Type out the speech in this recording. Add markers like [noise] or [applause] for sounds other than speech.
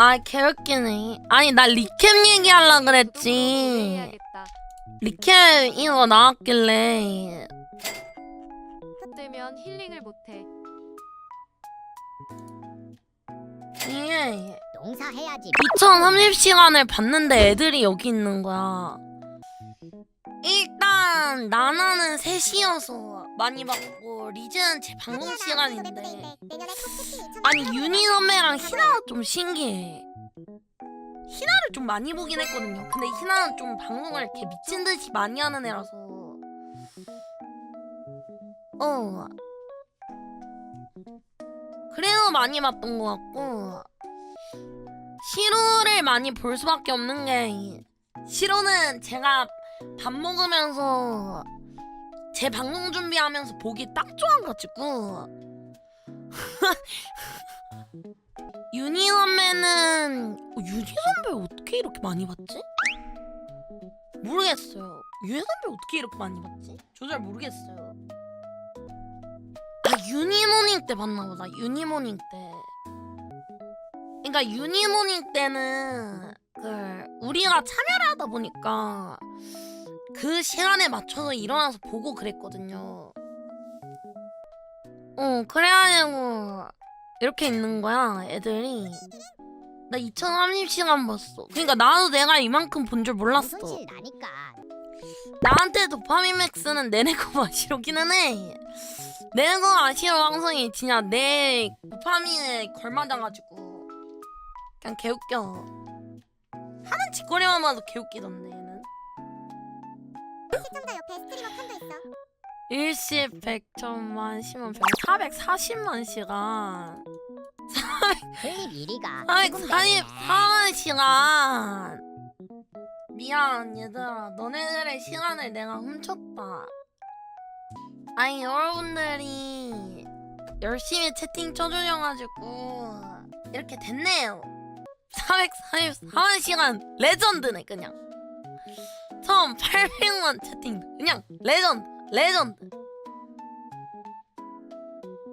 아 개웃기네 아니 나 리캠 얘기하려 그랬지 해야겠다. 리캠 이거 나왔길래 뜨면 힐링을 못해. 이게 농사해야지. 2030시간을 봤는데 애들이 여기 있는 거야 일단 나나는 3시여서 많이 봤고 리즈는 제 방송 시간인데 아니 윤희 선배랑 희나가 좀 신기해. 희나를 좀 많이 보긴 했거든요. 근데 희나는 좀 방송을 이렇게 미친 듯이 많이 하는 애라서. 어. 그래서 많이 봤던 것 같고 시로를 많이 볼 수밖에 없는 게 시로는 제가 밥 먹으면서 제 방송 준비하면서 보기 딱 좋아가지고 [laughs] 윤희 선배는 어, 윤희 선배 어떻게 이렇게 많이 봤지? 모르겠어요. 윤희 선배 어떻게 이렇게 많이 봤지? 저 잘 모르겠어요. 아 유니모닝 때 봤나 보다. 유니모닝 때. 그러니까 유니모닝 때는 그 우리가 참여를 하다 보니까 그 시간에 맞춰서 일어나서 보고 그랬거든요. 어 그래가지고 이렇게 있는 거야 애들이. 나 2030시간 봤어. 그러니까 나도 내가 이만큼 본 줄 몰랐어. 손실 나니까. 나한테 도파민 맥스는 내내고 마시로기는 해. 내내고 마시로 방송이 진짜 내 도파민에 걸맞아가지고 그냥 개웃겨. 하는 짓거리만 봐도 개웃기던데. 시청자 옆에 스트리머 칸도 있어. 일시 백천만 시만 백 440만 시간. 클립 1위가 444만 시간. 미안 얘들아. 너네들의 시간을 내가 훔쳤다. 아니 여러분들이 열심히 채팅 쳐주셔가지고 이렇게 됐네요. 444만 시간 레전드네 그냥 처음 800만 채팅. 그냥 레전드 레전드